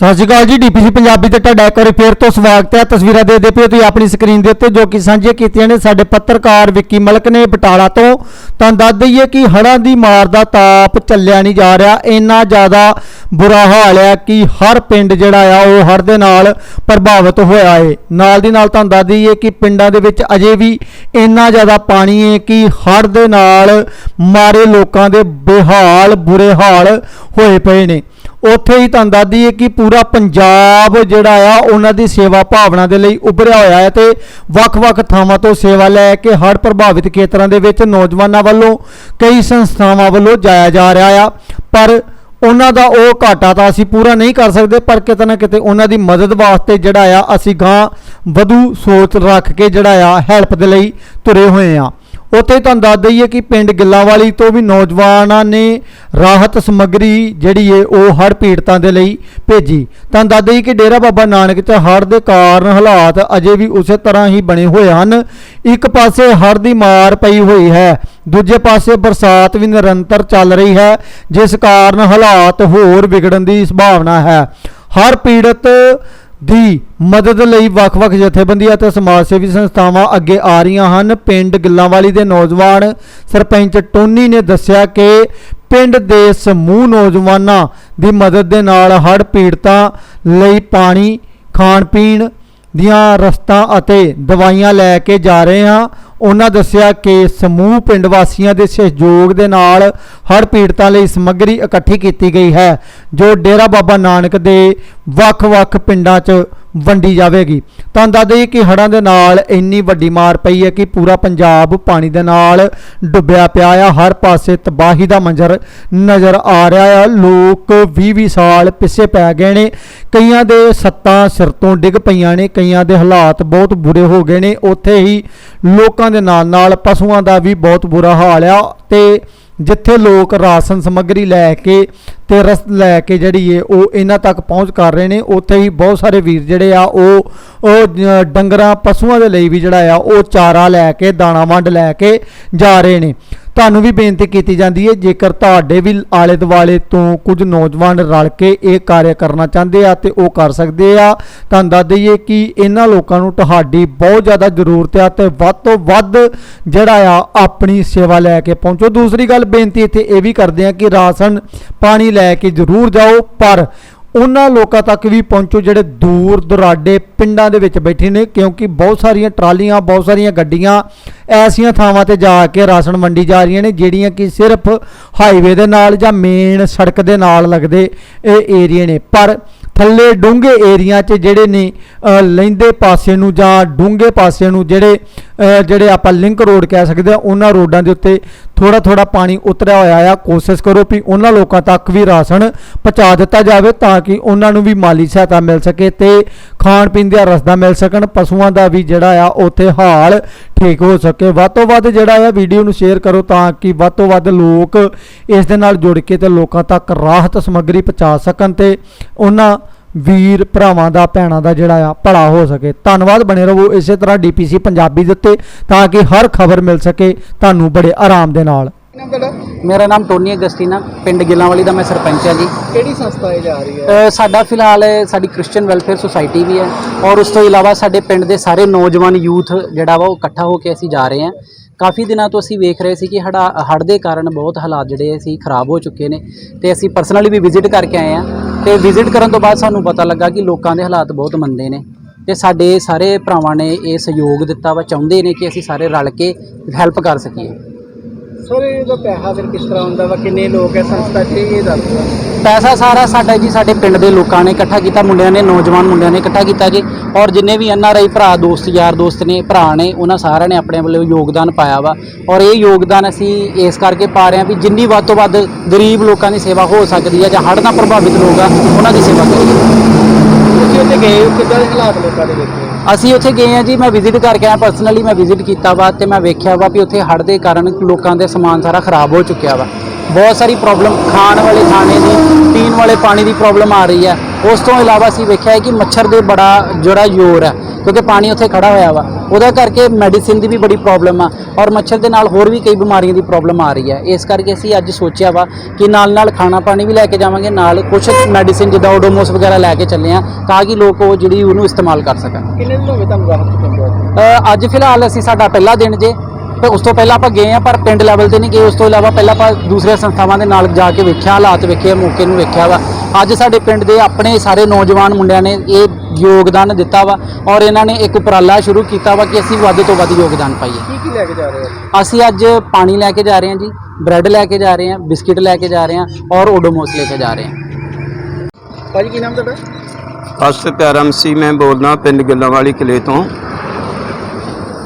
ਸਤਿ ਸ਼੍ਰੀ ਅਕਾਲ ਜੀ, ਡੀਪੀਸੀ ਪੰਜਾਬੀ ਤੇ ਤੁਹਾਡਾ ਇੱਕ ਵਾਰੀ ਫੇਰ ਤੋਂ ਸਵਾਗਤ ਹੈ। ਤਸਵੀਰਾਂ ਦੇ ਦੇ ਪਿਓ ਤੁਸੀਂ ਆਪਣੀ ਸਕਰੀਨ ਦੇ ਉੱਤੇ, ਜੋ ਕਿ ਸਾਂਝੀਆਂ ਕੀਤੀਆਂ ਨੇ ਸਾਡੇ ਪੱਤਰਕਾਰ ਵਿੱਕੀ ਮਲਕ ਨੇ ਬਟਾਲਾ ਤੋਂ। ਤਾਂ ਦੱਸ ਦਈਏ ਕਿ ਹੜ੍ਹਾਂ ਦੀ ਮਾਰ ਦਾ ਤਾਪ ਚੱਲਿਆ ਨਹੀਂ ਜਾ ਰਿਹਾ। ਇੰਨਾ ਜ਼ਿਆਦਾ ਬੁਰਾ ਹਾਲ ਹੈ ਕਿ ਹਰ ਪਿੰਡ ਜਿਹੜਾ ਆ, ਉਹ ਹੜ੍ਹ ਦੇ ਨਾਲ ਪ੍ਰਭਾਵਿਤ ਹੋਇਆ ਏ। ਨਾਲ ਦੀ ਨਾਲ ਤੁਹਾਨੂੰ ਦੱਸ ਦਈਏ ਕਿ ਪਿੰਡਾਂ ਦੇ ਵਿੱਚ ਅਜੇ ਵੀ ਇੰਨਾ ਜ਼ਿਆਦਾ ਪਾਣੀ ਹੈ ਕਿ ਹੜ੍ਹ ਦੇ ਨਾਲ ਮਾਰੇ ਲੋਕਾਂ ਦੇ ਬੇਹਾਲ ਬੁਰੇ ਹਾਲ ਹੋਏ ਪਏ ਨੇ। ਉੱਥੇ ਹੀ ਤੁਹਾਨੂੰ ਦੱਸਦੀ ਹੈ ਕਿ ਪੂਰਾ ਪੰਜਾਬ ਜਿਹੜਾ ਆ, ਉਹਨਾਂ ਦੀ ਸੇਵਾ ਭਾਵਨਾ ਦੇ ਲਈ ਉੱਭਰਿਆ ਹੋਇਆ ਹੈ ਤੇ ਵੱਖ-ਵੱਖ ਥਾਵਾਂ ਤੋਂ ਸੇਵਾ ਲੈ ਕੇ ਹੜ੍ਹ ਪ੍ਰਭਾਵਿਤ ਖੇਤਰਾਂ ਦੇ ਵਿੱਚ ਨੌਜਵਾਨਾਂ ਵੱਲੋਂ ਕਈ ਸੰਸਥਾਵਾਂ ਵੱਲੋਂ ਜਾਇਆ ਜਾ ਰਿਹਾ ਆ। ਪਰ ਉਹਨਾਂ ਦਾ ਉਹ ਘਾਟਾ ਤਾਂ ਅਸੀਂ ਪੂਰਾ ਨਹੀਂ ਕਰ ਸਕਦੇ, ਪਰ ਕਿਤੇ ਨਾ ਕਿਤੇ ਉਹਨਾਂ ਦੀ ਮਦਦ ਵਾਸਤੇ ਜਿਹੜਾ ਆ, ਅਸੀਂ ਗਾਂ ਵਧੂ ਸੋਚ ਰੱਖ ਕੇ ਜਿਹੜਾ ਆ, ਹੈਲਪ ਦੇ ਲਈ ਤੁਰੇ ਹੋਏ ਆ। ਉੱਥੇ ਤੁਹਾਨੂੰ ਦੱਸ ਦਈਏ ਕਿ ਪਿੰਡ ਗਿੱਲਾਂਵਾਲੀ ਤੋਂ ਵੀ ਨੌਜਵਾਨਾਂ ਨੇ ਰਾਹਤ ਸਮੱਗਰੀ ਜਿਹੜੀ ਏ, ਉਹ ਹੜ੍ਹ ਪੀੜਤਾਂ ਦੇ ਲਈ ਭੇਜੀ। ਤੁਹਾਨੂੰ ਦੱਸ ਦਈਏ ਕਿ ਡੇਰਾ ਬਾਬਾ ਨਾਨਕ ਚ ਹੜ੍ਹ ਦੇ ਕਾਰਨ ਹਾਲਾਤ ਅਜੇ ਵੀ ਉਸੇ ਤਰ੍ਹਾਂ ਹੀ ਬਣੇ ਹੋਏ ਹਨ। ਇੱਕ ਪਾਸੇ ਹੜ੍ਹ ਦੀ ਮਾਰ ਪਈ ਹੋਈ ਹੈ, ਦੂਜੇ ਪਾਸੇ ਬਰਸਾਤ ਵੀ ਨਿਰੰਤਰ ਚੱਲ ਰਹੀ ਹੈ, ਜਿਸ ਕਾਰਨ ਹਾਲਾਤ ਹੋਰ ਵਿਗੜਨ ਦੀ ਸੰਭਾਵਨਾ ਹੈ। ਹਰ ਪੀੜਤ ਦੀ ਮਦਦ ਲਈ ਵੱਖ-ਵੱਖ ਜਥੇਬੰਦੀਆਂ ਅਤੇ ਸਮਾਜ ਸੇਵੀ ਸੰਸਥਾਵਾਂ ਅੱਗੇ ਆ ਰਹੀਆਂ ਹਨ। ਪਿੰਡ ਗਿੱਲਾਂਵਾਲੀ ਦੇ ਨੌਜਵਾਨ ਸਰਪੰਚ ਟੋਨੀ ਨੇ ਦੱਸਿਆ ਕਿ ਪਿੰਡ ਦੇ ਸਮੂਹ ਨੌਜਵਾਨਾਂ ਦੀ ਮਦਦ ਦੇ ਨਾਲ ਹੜ੍ਹ ਪੀੜਤਾਂ ਲਈ ਪਾਣੀ ਖਾਣ ਪੀਣ ਦੀਆਂ ਰਸਤਾਂ ਅਤੇ ਦਵਾਈਆਂ ਲੈ ਕੇ ਜਾ ਰਹੇ ਹਾਂ। ਉਹਨਾਂ ਦੱਸਿਆ ਕਿ ਸਮੂਹ ਪਿੰਡ ਵਾਸੀਆਂ ਦੇ ਸਹਿਯੋਗ ਦੇ ਨਾਲ ਹੜ੍ਹ ਪੀੜਤਾਂ ਲਈ ਸਮੱਗਰੀ ਇਕੱਠੀ ਕੀਤੀ ਗਈ ਹੈ, ਜੋ ਡੇਰਾ ਬਾਬਾ ਨਾਨਕ ਦੇ ਵੱਖ-ਵੱਖ ਪਿੰਡਾਂ 'ਚ ਵੰਡੀ ਜਾਵੇਗੀ। ਤਾਂ ਦੱਸ ਦਈਏ ਕਿ ਹੜ੍ਹਾਂ ਦੇ ਨਾਲ ਇੰਨੀ ਵੱਡੀ ਮਾਰ ਪਈ ਹੈ ਕਿ ਪੂਰਾ ਪੰਜਾਬ ਪਾਣੀ ਦੇ ਨਾਲ ਡੁੱਬਿਆ ਪਿਆ ਆ। ਹਰ ਪਾਸੇ ਤਬਾਹੀ ਦਾ ਮੰਜ਼ਰ ਨਜ਼ਰ ਆ ਰਿਹਾ ਆ। ਲੋਕ 20-20 ਸਾਲ ਪਿੱਛੇ ਪੈ ਗਏ ਨੇ। ਕਈਆਂ ਦੇ ਸੱਤਾਂ ਸਿਰ ਤੋਂ ਡਿੱਗ ਪਈਆਂ ਨੇ, ਕਈਆਂ ਦੇ ਹਾਲਾਤ ਬਹੁਤ ਬੁਰੇ ਹੋ ਗਏ ਨੇ। ਉੱਥੇ ਹੀ ਲੋਕਾਂ ਦੇ ਨਾਲ ਨਾਲ ਪਸ਼ੂਆਂ ਦਾ ਵੀ ਬਹੁਤ ਬੁਰਾ ਹਾਲ ਆ ਤੇ ਜਿੱਥੇ ਲੋਕ ਰਾਸ਼ਨ ਸਮੱਗਰੀ ਲੈ ਕੇ ਤੇ ਰਸ ਲੈ ਕੇ ਜਿਹੜੀ ਏ, ਉਹ ਇਹਨਾਂ ਤੱਕ ਪਹੁੰਚ ਕਰ ਰਹੇ ਨੇ, ਉੱਥੇ ਹੀ ਬਹੁਤ ਸਾਰੇ ਵੀਰ ਜਿਹੜੇ ਆ, ਉਹ ਉਹ ਡੰਗਰਾਂ, ਪਸ਼ੂਆਂ ਦੇ ਲਈ ਵੀ ਜਿਹੜਾ ਆ, ਉਹ ਚਾਰਾ ਲੈ ਕੇ, ਦਾਣਾ ਵੰਡ ਲੈ ਕੇ ਜਾ ਰਹੇ ਨੇ। ਤੁਹਾਨੂੰ ਵੀ ਬੇਨਤੀ ਕੀਤੀ ਜਾਂਦੀ ਹੈ, ਜੇਕਰ ਤੁਹਾਡੇ ਵੀ ਆਲੇ ਦੁਆਲੇ ਤੋਂ ਕੁਝ ਨੌਜਵਾਨ ਰਲ ਕੇ ਇਹ ਕਾਰਜ ਕਰਨਾ ਚਾਹੁੰਦੇ ਆ ਤੇ ਉਹ ਕਰ ਸਕਦੇ ਆ ਤੁਹਾਨੂੰ ਦੱਸ ਦਈਏ ਕਿ ਇਹਨਾਂ ਲੋਕਾਂ ਨੂੰ ਤੁਹਾਡੀ ਬਹੁਤ ਜ਼ਿਆਦਾ ਜ਼ਰੂਰਤ ਆ ਤੇ ਵੱਧ ਤੋਂ ਵੱਧ ਜਿਹੜਾ ਆ ਆਪਣੀ ਸੇਵਾ ਲੈ ਕੇ ਪਹੁੰਚੋ। ਦੂਸਰੀ ਗੱਲ ਬੇਨਤੀ ਇੱਥੇ ਇਹ ਵੀ ਕਰਦੇ ਆ ਕਿ ਰਾਸ਼ਨ ਪਾਣੀ ਲੈ ਕੇ ਜ਼ਰੂਰ ਜਾਓ, ਪਰ ਉਹਨਾਂ ਲੋਕਾਂ ਤੱਕ ਵੀ ਪਹੁੰਚੋ ਜਿਹੜੇ ਦੂਰ ਦੁਰਾਡੇ ਪਿੰਡਾਂ ਦੇ ਵਿੱਚ ਬੈਠੇ ਨੇ, ਕਿਉਂਕਿ ਬਹੁਤ ਸਾਰੀਆਂ ਟਰਾਲੀਆਂ, ਬਹੁਤ ਸਾਰੀਆਂ ਗੱਡੀਆਂ ਐਸੀਆਂ ਥਾਵਾਂ ਤੇ ਜਾ ਕੇ ਰਾਸ਼ਨ ਵੰਡੀ ਜਾ ਰਹੀਆਂ ਨੇ ਜਿਹੜੀਆਂ ਕਿ ਸਿਰਫ ਹਾਈਵੇ ਦੇ ਨਾਲ ਜਾਂ ਮੇਨ ਸੜਕ ਦੇ ਨਾਲ ਲੱਗਦੇ ਇਹ ਏਰੀਏ ਨੇ। ਪਰ ਥੱਲੇ ਡੂੰਘੇ ਏਰੀਆ 'ਚ ਜਿਹੜੇ ਨੇ ਅ, ਲਹਿੰਦੇ ਪਾਸੇ ਨੂੰ ਜਾਂ ਡੂੰਘੇ ਪਾਸੇ ਨੂੰ ਜਿਹੜੇ ਜਿਹੜੇ ਆਪਾਂ ਲਿੰਕ ਰੋਡ ਕਹਿ ਸਕਦੇ ਆ ਉਹਨਾਂ ਰੋਡਾਂ ਦੇ ਉੱਤੇ ਥੋੜਾ ਥੋੜਾ ਪਾਣੀ ਉਤਰਿਆ ਹੋਇਆ ਆ। ਕੋਸ਼ਿਸ਼ ਕਰੋ ਵੀ ਉਹਨਾਂ ਲੋਕਾਂ ਤੱਕ ਵੀ ਰਾਸ਼ਨ ਪਹੁੰਚਾ ਦਿੱਤਾ ਜਾਵੇ ਤਾਂ ਕਿ ਉਹਨਾਂ ਨੂੰ ਵੀ ਮਾਲੀ ਸਹਾਇਤਾ ਮਿਲ ਸਕੇ ਤੇ ਖਾਣ ਪੀਣ ਦਾ ਰਸਦਾ ਮਿਲ ਸਕਣ, ਪਸ਼ੂਆਂ ਦਾ ਵੀ ਜਿਹੜਾ ਆ ਉੱਥੇ ਹਾਲ ਠੀਕ ਹੋ ਸਕੇ। ਵੱਧ ਤੋਂ ਵੱਧ ਜਿਹੜਾ ਆ ਵੀਡੀਓ ਨੂੰ ਸ਼ੇਅਰ ਕਰੋ ਤਾਂ ਕਿ ਵੱਧ ਤੋਂ ਵੱਧ ਲੋਕ ਇਸ ਦੇ ਨਾਲ ਜੁੜ ਕੇ ਤੇ ਲੋਕਾਂ ਤੱਕ ਰਾਹਤ ਸਮੱਗਰੀ ਪਹੁੰਚਾ ਸਕਣ ਤੇ ਉਹਨਾਂ ਵੀਰ ਭਰਾਵਾਂ ਦਾ, ਭੈਣਾਂ ਦਾ ਜਿਹੜਾ ਆ ਭਲਾ ਹੋ ਸਕੇ। ਧੰਨਵਾਦ, ਬਣੇ ਰਹੋ ਇਸੇ ਤਰ੍ਹਾਂ ਡੀਪੀਸੀ ਪੰਜਾਬੀ ਦੇ ਉੱਤੇ ਤਾਂ ਕਿ ਹਰ ਖਬਰ ਮਿਲ ਸਕੇ। ਤੁਹਾਨੂੰ ਬੜੇ ਆਰਾਮ ਦੇ ਨਾਲ। ਨਾਮ ਤੁਹਾਡਾ ਮੇਰਾ ਨਾਮ ਟੋਨੀ ਅਗਸਟੀਨਾ ਪਿੰਡ ਗਿੱਲਾਂਵਾਲੀ ਦਾ ਮੈਂ ਸਰਪੰਚ ਹਾਂ ਜੀ। ਕਿਹੜੀ ਸੰਸਥਾ ਇਹ ਜਾ ਰਹੀ ਹੈ? ਅ, ਸਾਡਾ ਫਿਲਹਾਲ ਸਾਡੀ ਕ੍ਰਿਸਚੀਅਨ ਵੈਲਫੇਅਰ ਸੁਸਾਇਟੀ ਵੀ ਹੈ ਔਰ ਉਸ ਤੋਂ ਇਲਾਵਾ ਸਾਡੇ ਪਿੰਡ ਦੇ ਸਾਰੇ ਨੌਜਵਾਨ ਯੂਥ ਜਿਹੜਾ ਵਾ ਉਹ ਇਕੱਠਾ ਹੋ ਕੇ ਅਸੀਂ ਜਾ ਰਹੇ ਹਾਂ। ਕਾਫੀ ਦਿਨਾਂ ਤੋਂ ਅਸੀਂ ਵੇਖ ਰਹੇ ਸੀ ਕਿ ਹੜਾ ਹੜ੍ਹ ਦੇ ਕਾਰਨ ਬਹੁਤ ਹਾਲਾਤ ਜਿਹੜੇ ਸੀ ਖਰਾਬ ਹੋ ਚੁੱਕੇ ਨੇ ਤੇ ਅਸੀਂ ਪਰਸਨਲੀ ਵੀ ਵਿਜ਼ਿਟ ਕਰਕੇ ਆਏ ਹਾਂ ਤੇ ਵਿਜ਼ਿਟ ਕਰਨ ਤੋਂ ਬਾਅਦ ਸਾਨੂੰ ਪਤਾ ਲੱਗਾ ਕਿ ਲੋਕਾਂ ਦੇ ਹਾਲਾਤ ਬਹੁਤ ਮੰਦੇ ਨੇ ਤੇ ਸਾਡੇ ਸਾਰੇ ਭਰਾਵਾਂ ਨੇ ਇਹ ਸਹਿਯੋਗ ਦਿੱਤਾ ਵਾ ਚਾਹੁੰਦੇ ਨੇ ਕਿ ਅਸੀਂ ਸਾਰੇ ਰਲ ਕੇ ਹੈਲਪ ਕਰ ਸਕੀਏ। ਸਰ ਇਹਦਾ ਪੈਸਾ ਫਿਰ ਕਿਸ ਤਰ੍ਹਾਂ ਹੁੰਦਾ ਵਾ? ਕਿੰਨੇ ਲੋਕ ਹੈ ਸੰਸਥਾ 'ਚ? ਇਹ ਦੱਸ ਦਿਓ। ਪੈਸਾ ਸਾਰਾ ਸਾਡਾ ਜੀ ਸਾਡੇ ਪਿੰਡ ਦੇ ਲੋਕਾਂ ਨੇ ਇਕੱਠਾ ਕੀਤਾ ਮੁੰਡਿਆਂ ਨੇ ਨੌਜਵਾਨ ਮੁੰਡਿਆਂ ਨੇ ਇਕੱਠਾ ਕੀਤਾ ਜੀ। ਔਰ ਜਿੰਨੇ ਵੀ ਐਨ ਆਰ ਆਈ ਭਰਾ ਦੋਸਤ ਯਾਰ ਦੋਸਤ ਨੇ ਭਰਾ ਨੇ ਉਹਨਾਂ ਸਾਰਿਆਂ ਨੇ ਆਪਣੇ ਵੱਲੋਂ ਯੋਗਦਾਨ ਪਾਇਆ ਵਾ। ਔਰ ਇਹ ਯੋਗਦਾਨ ਅਸੀਂ ਇਸ ਕਰਕੇ ਪਾ ਰਹੇ ਹਾਂ ਵੀ ਜਿੰਨੀ ਵੱਧ ਤੋਂ ਵੱਧ ਗਰੀਬ ਲੋਕਾਂ ਦੀ ਸੇਵਾ ਹੋ ਸਕਦੀ ਹੈ ਜਾਂ ਹੜ੍ਹ ਨਾਲ ਪ੍ਰਭਾਵਿਤ ਲੋਕ ਆ ਉਹਨਾਂ ਦੀ ਸੇਵਾ ਕਰੀਏ। ਤੁਸੀਂ ਉੱਥੇ ਗਏ ਹੋ ਕਿੱਦਾਂ ਦੇ ਹਾਲਾਤ ਲੋਕਾਂ ਦੇ ਵੇਖੇ ਅਸੀਂ ਉੱਥੇ ਗਏ ਆ ਜੀ, ਮੈਂ ਵਿਜ਼ਿਟ ਕਰਕੇ ਆਇਆ ਪਰਸਨਲੀ ਮੈਂ ਵਿਜ਼ਿਟ ਕੀਤਾ ਵਾ ਤੇ ਮੈਂ ਵੇਖਿਆ ਵਾ ਵੀ ਉੱਥੇ ਹੜ੍ਹ ਦੇ ਕਾਰਨ ਲੋਕਾਂ ਦੇ ਸਮਾਨ ਸਾਰਾ ਖਰਾਬ ਹੋ ਚੁੱਕਿਆ ਵਾ। ਬਹੁਤ ਸਾਰੀ ਪ੍ਰੋਬਲਮ ਖਾਣ ਵਾਲੇ ਖਾਣੇ ਦੀ, ਪੀਣ ਵਾਲੇ ਪਾਣੀ ਦੀ ਪ੍ਰੋਬਲਮ ਆ ਰਹੀ ਹੈ। ਉਸ ਤੋਂ ਇਲਾਵਾ ਅਸੀਂ ਵੇਖਿਆ ਹੈ ਕਿ ਮੱਛਰ ਦੇ ਬੜਾ ਜਿਹੜਾ ਜ਼ੋਰ ਹੈ, ਕਿਉਂਕਿ ਪਾਣੀ ਉੱਥੇ ਖੜਾ ਹੋਇਆ ਵਾ। ਉਹਦਾ ਕਰਕੇ ਮੈਡੀਸਿਨ ਦੀ ਵੀ ਬੜੀ ਪ੍ਰੋਬਲਮ ਆ ਔਰ ਮੱਛਰ ਦੇ ਨਾਲ ਹੋਰ ਵੀ ਕਈ ਬਿਮਾਰੀਆਂ ਦੀ ਪ੍ਰੋਬਲਮ ਆ ਰਹੀ ਹੈ ਇਸ ਕਰਕੇ ਅਸੀਂ ਅੱਜ ਸੋਚਿਆ ਵਾ ਕਿ ਨਾਲ ਨਾਲ ਖਾਣਾ ਪਾਣੀ ਵੀ ਲੈ ਕੇ ਜਾਵਾਂਗੇ ਨਾਲ ਕੁਝ ਮੈਡੀਸਿਨ ਜਿੱਦਾਂ ਓਡੋਮੋਸ ਵਗੈਰਾ ਲੈ ਕੇ ਚੱਲੇ ਆ ਤਾਂ ਕਿ ਲੋਕ ਉਹ ਜਿਹੜੀ ਉਹਨੂੰ ਇਸਤੇਮਾਲ ਕਰ ਸਕਣ। ਕਿੰਨੇ ਦਿਨ ਹੋ ਗਏ ਤੁਹਾਨੂੰ ਰਾਹਤ ਅੱਜ ਫਿਲਹਾਲ ਅਸੀਂ ਸਾਡਾ ਪਹਿਲਾ ਦਿਨ ਜੇ ਤੇ ਉਸ ਤੋਂ ਪਹਿਲਾਂ ਆਪਾਂ ਗਏ ਆ ਪਰ ਪਿੰਡ ਲੈਵਲ ਤੇ ਨਹੀਂ ਗਏ ਉਸ ਤੋਂ ਇਲਾਵਾ ਪਹਿਲਾਂ ਆਪਾਂ ਦੂਸਰੀਆਂ ਸੰਸਥਾਵਾਂ ਦੇ ਨਾਲ ਜਾ ਕੇ ਵੇਖਿਆ ਹਾਲਾਤ ਵੇਖੇ ਮੌਕੇ ਨੂੰ ਵੇਖਿਆ ਵਾ। ਅੱਜ ਸਾਡੇ ਪਿੰਡ ਦੇ ਆਪਣੇ ਸਾਰੇ ਨੌਜਵਾਨ ਮੁੰਡਿਆਂ ਨੇ ਇਹ ਯੋਗਦਾਨ ਦਿੱਤਾ ਵਾ ਔਰ ਇਹਨਾਂ ਨੇ ਇੱਕ ਉਪਰਾਲਾ ਸ਼ੁਰੂ ਕੀਤਾ ਵਾ ਕਿ ਅਸੀਂ ਵੱਧ ਤੋਂ ਵੱਧ ਯੋਗਦਾਨ ਪਾਈਏ। ਕੀ ਕੀ ਲੈ ਕੇ ਜਾ ਰਹੇ ਹੋ? ਅਸੀਂ ਅੱਜ ਪਾਣੀ ਲੈ ਕੇ ਜਾ ਰਹੇ ਹਾਂ ਜੀ ਬ੍ਰੈਡ ਲੈ ਕੇ ਜਾ ਰਹੇ ਹਾਂ ਬਿਸਕਿਟ ਲੈ ਕੇ ਜਾ ਰਹੇ ਹਾਂ ਔਰ ਓਡੋਮੋਸ ਲੈ ਕੇ ਜਾ ਰਹੇ ਹਾਂ। ਭਾਜੀ ਕੀ ਨਾਮ ਤੁਹਾਡਾ? ਅਸਤ ਪਿਆਰਮ ਸੀ ਮੈਂ ਬੋਲਦਾ ਪਿੰਡ ਗਿੱਲਾਂਵਾਲੀ ਕਿਲੇ ਤੋਂ।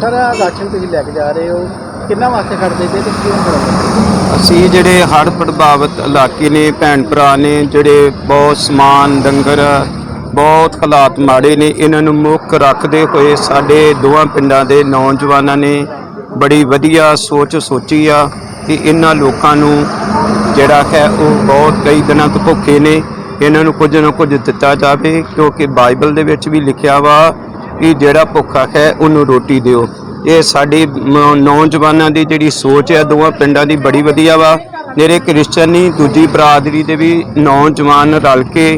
ਸਰ ਰਾਸ਼ਨ ਤੁਸੀਂ ਲੈ ਕੇ ਜਾ ਰਹੇ ਹੋ। ਕਿੰਨਾ ਵਾਸਤੇ ਖੜਦੇ ਤੇ ਤੇ ਕਿਉਂ ਖੜਦੇ ਅਸੀਂ ਜਿਹੜੇ ਹੜ੍ਹ ਪ੍ਰਭਾਵਿਤ ਇਲਾਕੇ ਨੇ, ਭੈਣ ਭਰਾ ਨੇ, ਜਿਹੜੇ ਬਹੁਤ ਸਮਾਨ, ਡੰਗਰ, ਬਹੁਤ ਹਾਲਾਤ ਮਾੜੇ ਨੇ, ਇਹਨਾਂ ਨੂੰ ਮੁੱਖ ਰੱਖਦੇ ਹੋਏ ਸਾਡੇ ਦੋਵਾਂ ਪਿੰਡਾਂ ਦੇ ਨੌਜਵਾਨਾਂ ਨੇ ਬੜੀ ਵਧੀਆ ਸੋਚ ਸੋਚੀ ਆ ਕਿ ਇਹਨਾਂ ਲੋਕਾਂ ਨੂੰ ਜਿਹੜਾ ਹੈ ਉਹ ਬਹੁਤ ਕਈ ਦਿਨਾਂ ਤੋਂ ਭੁੱਖੇ ਨੇ, ਇਹਨਾਂ ਨੂੰ ਕੁਝ ਨਾ ਕੁਝ ਦਿੱਤਾ ਜਾਵੇ, ਕਿਉਂਕਿ ਬਾਈਬਲ ਦੇ ਵਿੱਚ ਵੀ ਲਿਖਿਆ ਵਾ ਕਿ ਜਿਹੜਾ ਭੁੱਖਾ ਹੈ ਉਹਨੂੰ ਰੋਟੀ ਦਿਓ। ਇਹ ਸਾਡੀ ਨੌਜਵਾਨਾਂ ਦੀ ਜਿਹੜੀ ਸੋਚ ਹੈ, ਦੋਵਾਂ ਪਿੰਡਾਂ ਦੀ ਬੜੀ ਵਧੀਆ ਵਾ। ਮੇਰੇ ਕ੍ਰਿਸਚੀਅਨੀ ਦੂਜੀ ਬਰਾਦਰੀ ਦੇ ਵੀ ਨੌਜਵਾਨ ਰਲ ਕੇ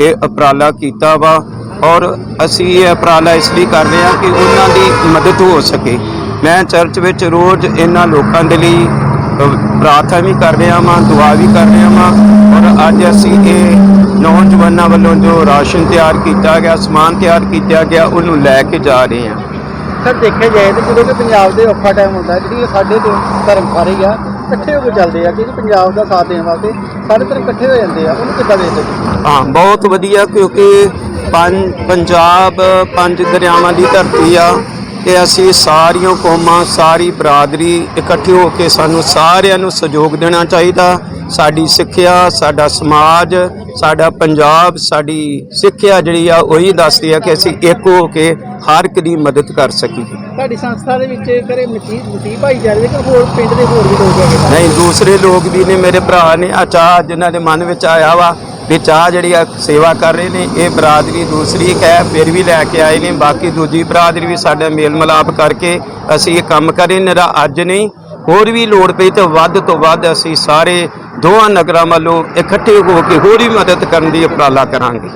ਇਹ ਉਪਰਾਲਾ ਕੀਤਾ ਵਾ ਔਰ ਅਸੀਂ ਇਹ ਅਪਰਾਲਾ ਇਸ ਲਈ ਕਰ ਰਹੇ ਹਾਂ ਕਿ ਉਹਨਾਂ ਦੀ ਮਦਦ ਹੋ ਸਕੇ। ਮੈਂ ਚਰਚ ਵਿੱਚ ਰੋਜ਼ ਇਹਨਾਂ ਲੋਕਾਂ ਦੇ ਲਈ ਪ੍ਰਾਰਥਨਾ ਵੀ ਕਰ ਰਿਹਾ ਵਾਂ, ਦੁਆ ਵੀ ਕਰ ਰਿਹਾ ਵਾਂ ਔਰ ਅੱਜ ਅਸੀਂ ਇਹ ਨੌਜਵਾਨਾਂ ਵੱਲੋਂ ਜੋ ਰਾਸ਼ਨ ਤਿਆਰ ਕੀਤਾ ਗਿਆ, ਸਮਾਨ ਤਿਆਰ ਕੀਤਾ ਗਿਆ, ਉਹਨੂੰ ਲੈ ਕੇ ਜਾ ਰਹੇ ਹਾਂ। ਸਰ, ਦੇਖਿਆ ਜਾਏ ਤੇ ਜਦੋਂ ਕਿ ਪੰਜਾਬ ਦੇ ਔਖਾ ਟਾਈਮ ਹੁੰਦਾ, ਜਿਹੜੀ ਸਾਡੇ ਦੋ ਧਰਮ ਸਾਰੇ ਆ, ਇਕੱਠੇ ਹੋ ਕੇ ਚੱਲਦੇ ਆ ਕਿ ਪੰਜਾਬ ਦਾ ਸਾਥ ਦੇਣ ਵਾਸਤੇ ਸਾਰੇ ਧਰਮ ਇਕੱਠੇ ਹੋ ਜਾਂਦੇ ਆ, ਉਹਨੂੰ ਕਿੱਦਾਂ ਦੇਖਦੇ ਤੁਸੀਂ? ਹਾਂ, ਬਹੁਤ ਵਧੀਆ, ਕਿਉਂਕਿ ਪੰਜਾਬ, ਪੰਜ ਦਰਿਆਵਾਂ ਦੀ ਧਰਤੀ ਆ ਤੇ ਅਸੀਂ ਸਾਰੀਆਂ ਕੌਮਾਂ ਸਾਰੀ ਬਰਾਦਰੀ ਇਕੱਠੇ ਹੋ ਕੇ ਸਾਨੂੰ ਸਾਰਿਆਂ ਨੂੰ ਸਹਿਯੋਗ ਦੇਣਾ ਚਾਹੀਦਾ ਸਾਡੀ ਸਿੱਖਿਆ ਸਾਡਾ ਸਮਾਜ ਸਾਡਾ ਪੰਜਾਬ ਸਾਡੀ ਸਿੱਖਿਆ ਜਿਹੜੀ ਆ ਉਹੀ ਦੱਸਦੀ ਆ ਕਿ ਅਸੀਂ ਇੱਕ ਹੋ ਕੇ ਹਰ ਇੱਕ ਦੀ ਮਦਦ ਕਰ ਸਕੀਏ ਸਾਡੀ ਸੰਸਥਾ ਦੇ ਵਿੱਚ ਕਰੇ ਮਸੀਹ ਮਸੀਹ ਭਾਈਚਾਰੇ ਦੇ ਕਿ ਹੋਰ ਪਿੰਡ ਦੇ ਹੋਰ ਵੀ ਲੋਕ ਹੈਗੇ। ਨਹੀਂ ਦੂਸਰੇ ਲੋਕ ਵੀ ਨੇ ਮੇਰੇ ਭਰਾ ਨੇ ਚਾਹ ਜਿਨ੍ਹਾਂ ਦੇ ਮਨ ਵਿੱਚ ਆਇਆ ਵਾ ਵੀ ਚਾਹ ਜਿਹੜੀ ਆ ਸੇਵਾ ਕਰ ਰਹੇ ਨੇ, ਇਹ ਬਰਾਦਰੀ ਦੂਸਰੀ ਹੈ, ਫਿਰ ਵੀ ਲੈ ਕੇ ਆਏ ਨੇ। ਬਾਕੀ ਦੂਜੀ ਬਰਾਦਰੀ ਵੀ ਸਾਡਾ ਮੇਲ ਮਿਲਾਪ ਕਰਕੇ ਅਸੀਂ ਇਹ ਕੰਮ ਕਰੇ ਨਿਰਾ ਅੱਜ ਨਹੀਂ, ਹੋਰ ਵੀ ਲੋੜ ਪਈ ਤਾਂ ਵੱਧ ਤੋਂ ਵੱਧ ਅਸੀਂ ਸਾਰੇ ਦੋਵਾਂ ਨਗਰਾਂ ਵੱਲੋਂ ਇਕੱਠੇ ਹੋ ਕੇ ਹੋਰ ਵੀ ਮਦਦ ਕਰਨ ਦੀ ਉਪਰਾਲਾ ਕਰਾਂਗੇ।